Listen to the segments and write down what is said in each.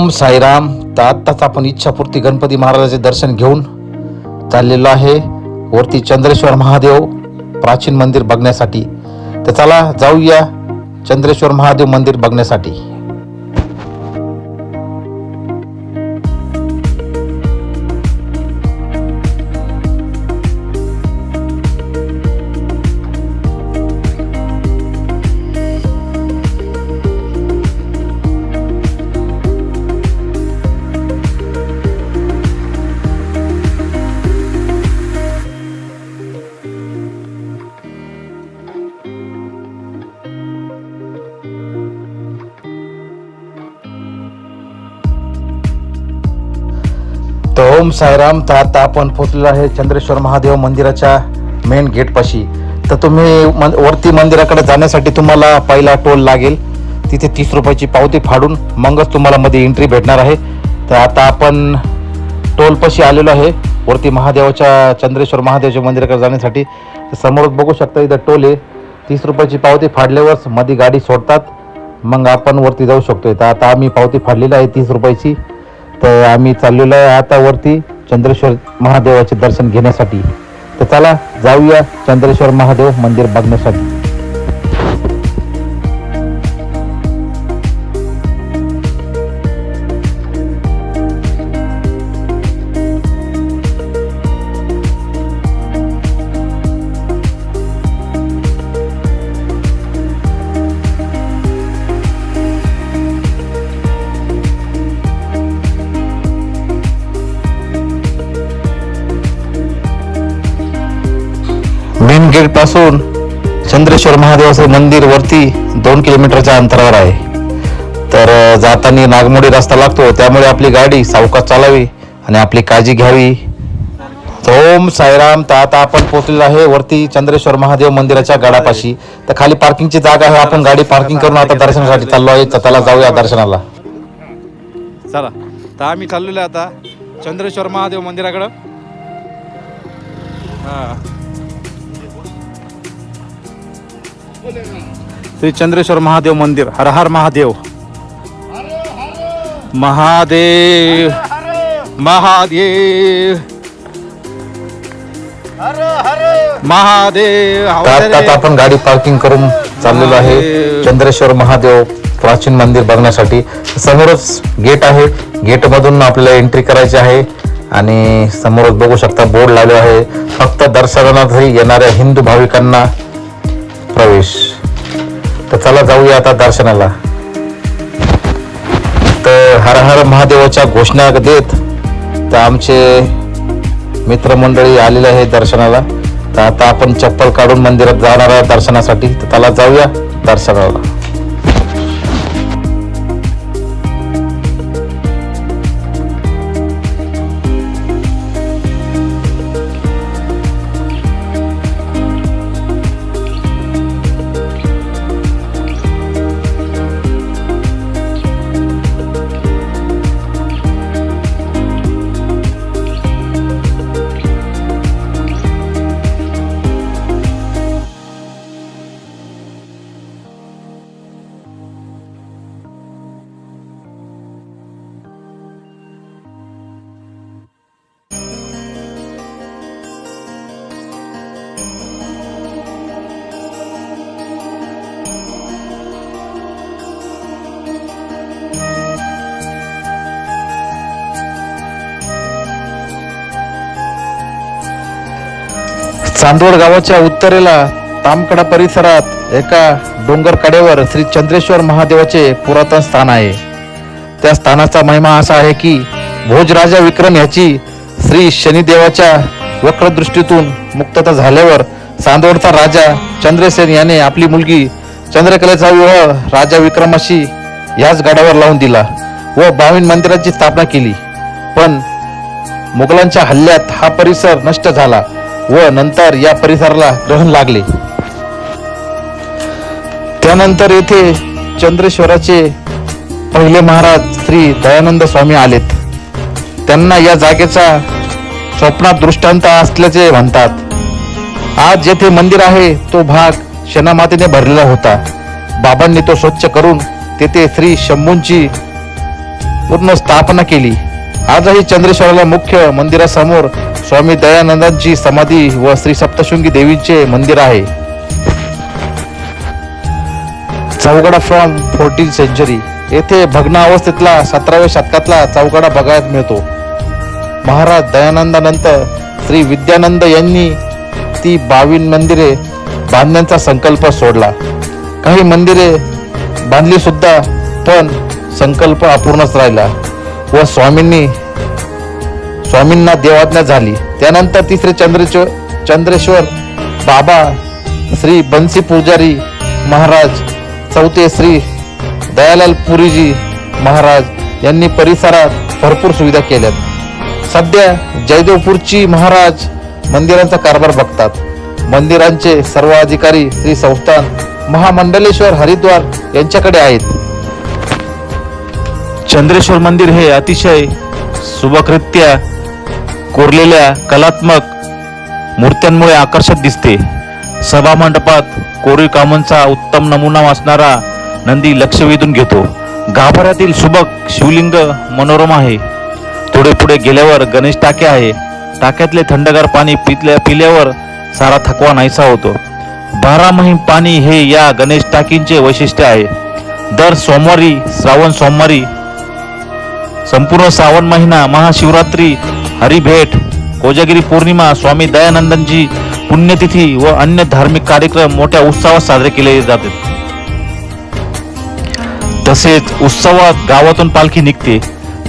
ओम साईराम. तर आत्ताच आपण इच्छापूर्ती गणपती महाराजाचे दर्शन घेऊन चाललेलो आहे. वरती चंद्रेश्वर महादेव प्राचीन मंदिर बघण्यासाठी. तर चला जाऊया चंद्रेश्वर महादेव मंदिर बघण्यासाठी. तर ओम साईराम तर आता आपण पोचलेलो आहे चंद्रेश्वर महादेव मंदिराच्या मेन गेटपाशी तर तुम्ही मन वरती मंदिराकडे जाण्यासाठी तुम्हाला पहिला टोल लागेल. तिथे तीस रुपयाची पावती फाडून मगच तुम्हाला मध्ये एंट्री भेटणार आहे. तर आता आपण टोलपाशी आलेलो आहे वरती महादेवाच्या चंद्रेश्वर महादेवाच्या मंदिराकडे जाण्यासाठी. तर समोरच बघू शकता इथं टोल आहे. तीस रुपयाची पावती फाडल्यावर मध्ये गाडी सोडतात. मग आपण वरती जाऊ शकतो तर आता आम्ही पावती फाडलेली आहे तीस रुपयाची. तर आम्ही चाललेलो आहे आता वरती चंद्रेश्वर महादेवाचे दर्शन घेण्यासाठी. तर चला जाऊया चंद्रेश्वर महादेव मंदिर बघण्यासाठी. मेन पासून चंद्रेश्वर महादेवाचं मंदिर वरती दोन किलोमीटरच्या अंतरावर आहे. तर जाताना नागमोडी रस्ता लागतो त्यामुळे आपली गाडी सावकाश चालावी आणि आपली काळजी घ्यावी. ओम साईराम तर आता आपण पोहोचलेलो आहे वरती चंद्रेश्वर महादेव मंदिराच्या गडापाशी. तर खाली पार्किंगची जागा आहे आपण गाडी पार्किंग करून आता दर्शनासाठी चाललो आहे तर त्याला जाऊया दर्शनाला. चला तर आम्ही चाललेलो आता चंद्रेश्वर महादेव मंदिराकडं. हा. श्री चंद्रेश्वर महादेव मंदिर हर हर महादेव. महादेव महादेव. महादेव रे. आपण गाडी पार्किंग करून चाललेलो आहे. चंद्रेश्वर महादेव प्राचीन मंदिर बघण्यासाठी. समोरच गेट आहे. गेट मधून आपल्याला एंट्री करायची आहे. आणि समोरच बघू शकता बोर्ड लावले आहे. फक्त दर्शनासाठी येणाऱ्या हिंदू भाविकांना प्रवेश तर चला जाऊया आता दर्शनाला. तर हर हर महादेवाच्या घोषणा देत तर आमचे मित्रमंडळी आलेले आहे दर्शनाला. तर आता आपण चप्पल काढून मंदिरात जाणार आहे दर्शनासाठी. तर त्याला जाऊया दर्शनाला. चांदवड गावाच्या उत्तरेला तामकडा परिसरात एका डोंगर कडेवर श्री चंद्रेश्वर महादेवाचे पुरातन स्थान आहे. त्या स्थानाचा महिमा असा आहे की भोजराजा विक्रम ह्याची श्री शनिदेवाच्या वक्रदृष्टीतून मुक्तता झाल्यावर चांदवडचा राजा चंद्रसेन याने आपली मुलगी चंद्रकलेचा विवाह राजा विक्रमाशी याच गडावर लावून दिला व बावीन मंदिराची स्थापना केली. पण मुघलांच्या हल्ल्यात हा परिसर नष्ट झाला. व नंतर या परिसराला ग्रहण लागले. त्यानंतर येथे चंद्रेश्वराचे पहिले महाराज श्री दयानंद स्वामी आलेत. त्यांना या जागेचा स्वप्नात दृष्टांत असल्याचे म्हणतात. आज जेथे मंदिर आहे तो भाग शनामातेने भरलेला होता. बाबांनी तो स्वच्छ करून तेथे श्री शंभूंची पूर्ण स्थापना केली. आजही चंद्रेश्वराला मुख्य मंदिरासमोर स्वामी दयानंदांची समाधी व श्री सप्तशृंगी देवीचे मंदिर आहे. चौगडा फ्रॉम फोर्टीन सेंचुरी येथे भग्नावस्थेतला सतराव्या शतकातला चौगडा बघायला मिळतो. महाराज दयानंदानंतर श्री विद्यानंद यांनी ती बावीन मंदिरे बांधण्याचा संकल्प सोडला. काही मंदिरे बांधली सुद्धा पण संकल्प अपूर्णच राहिला व स्वामींनी स्वामींना देवाज्ञा झाली. त्यानंतर तिसरे चंद्रेश्वर चंद्रेश्वर बाबा श्री बन्सी पुजारी महाराज चौथे श्री दयालाल पुरीजी महाराज यांनी परिसरात भरपूर सुविधा केल्यात. सध्या जयदेवपूरची महाराज मंदिरांचा कारभार बघतात. मंदिरांचे सर्व अधिकारी श्री संस्थान महामंडलेश्वर हरिद्वार यांच्याकडे आहेत. चंद्रेश्वर मंदिर हे अतिशय शुभकृत्या कोरलेल्या कलात्मक मूर्त्यांमुळे आकर्षक दिसते. सभा मंडपात कोरीव कामांचा उत्तम नमुना वाचणारा नंदी लक्ष वेधून घेतो. गाभाऱ्यातील सुबक शिवलिंग मनोरम आहे. थोडे पुढे गेल्यावर गणेश टाके आहे. टाक्यातले थंडगार पाणी पितल्या पिल्यावर सारा थकवा नाहीसा होतो. बारामही पाणी हे या गणेश टाकींचे वैशिष्ट्य आहे. दर सोमवारी श्रावण सोमवारी संपूर्ण श्रावण महिना महाशिवरात्री हरिभेट कोजागिरी पौर्णिमा स्वामी दयानंदांची पुण्यतिथी व अन्य धार्मिक कार्यक्रम मोठ्या उत्साहात साजरे केले जातात तसेच उत्सवात गावातून पालखी निघते.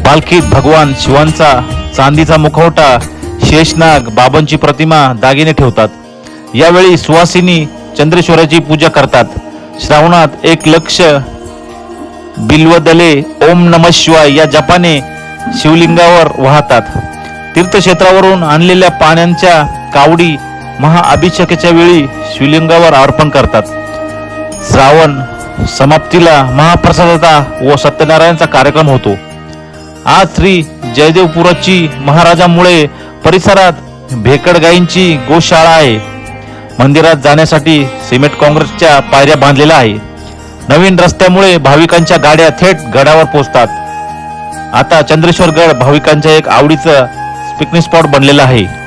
पालखीत भगवान शिवांचा चांदीचा मुखवटा शेषनाग बाबांची प्रतिमा दागिने ठेवतात. यावेळी सुवासिनी चंद्रेश्वराची पूजा करतात. श्रावणात एक लक्ष बिल्वदले ओम नम शिवाय या जपाने शिवलिंगावर वाहतात. तीर्थक्षेत्रावरून आणलेल्या पाण्याच्या कावडी महाअभिषेकाच्या वेळी शिवलिंगावर अर्पण करतात. श्रावण समाप्तीला महाप्रसादाचा व सत्यनारायणचा कार्यक्रम होतो. आज श्री जयदेवपुराची महाराजांमुळे परिसरात भेकड गायींची गोशाळा आहे. मंदिरात जाण्यासाठी सिमेंट काँग्रेसच्या पायऱ्या बांधलेल्या आहे. नवीन रस्त्यामुळे भाविकांच्या गाड्या थेट गडावर पोहोचतात. आता चंद्रेश्वर गड भाविकांच्या एक आवडीचं पिकनिक स्पॉट बनलेला आहे.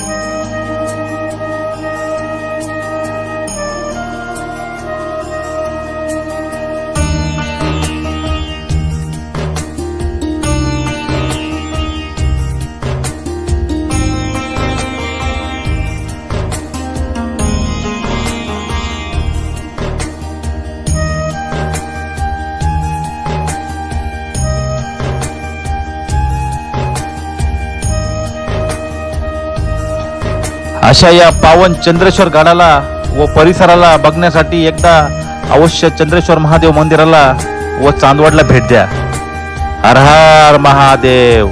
अशा या पावन चंद्रेश्वर गडाला व परिसराला बघण्यासाठी एकदा अवश्य चंद्रेश्वर महादेव मंदिराला व चांदवडला भेट द्या. हर हर महादेव.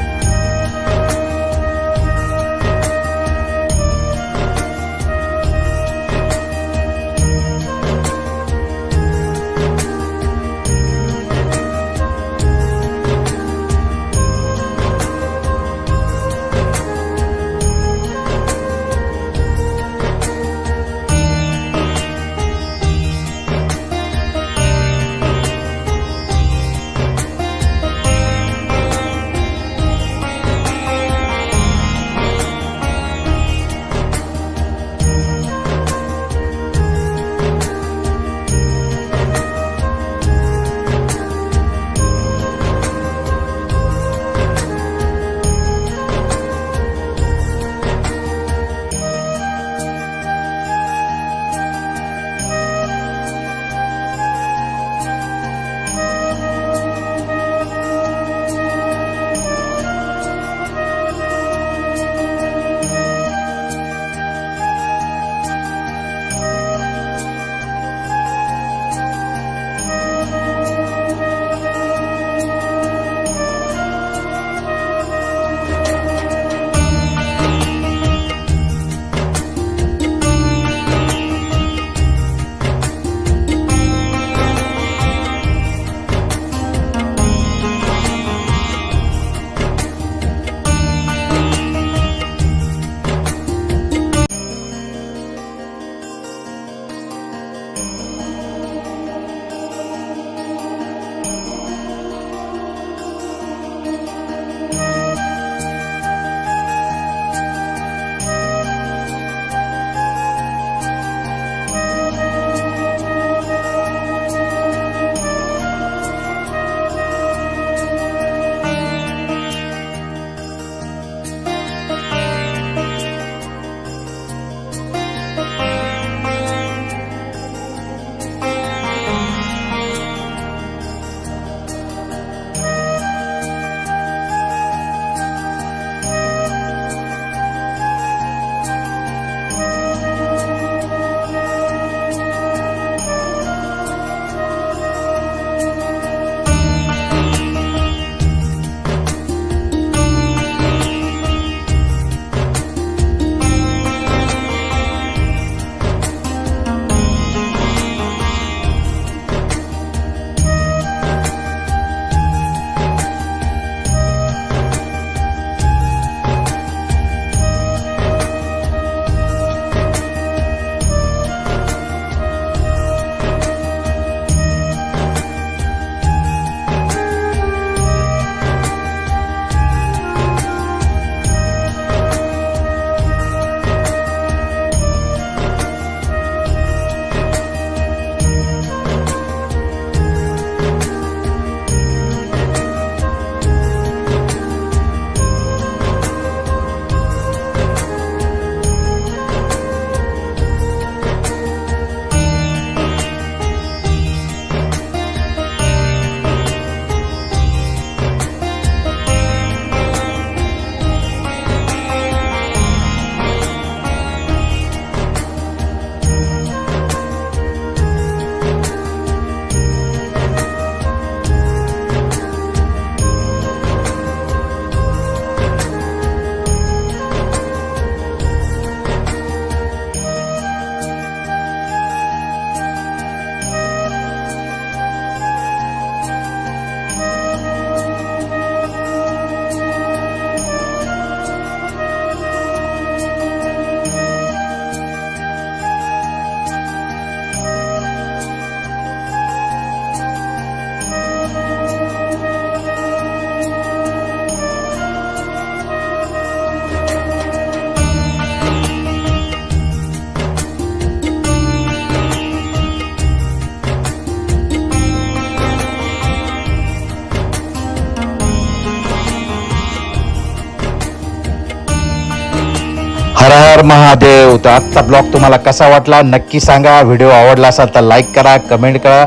हर महादेव. तर आजचा ब्लॉग तुम्हाला कसा वाटला नक्की सांगा. व्हिडिओ आवडला असाल तर लाईक करा कमेंट करा.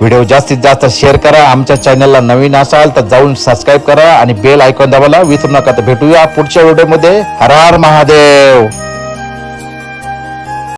व्हिडिओ जास्तीत जास्त शेअर करा. आमच्या चॅनलला नवीन असाल तर जाऊन सबस्क्राईब करा आणि बेल ऐकून दाबायला विसरू नका. तर भेटूया पुढच्या व्हिडिओमध्ये हर हर महादेव.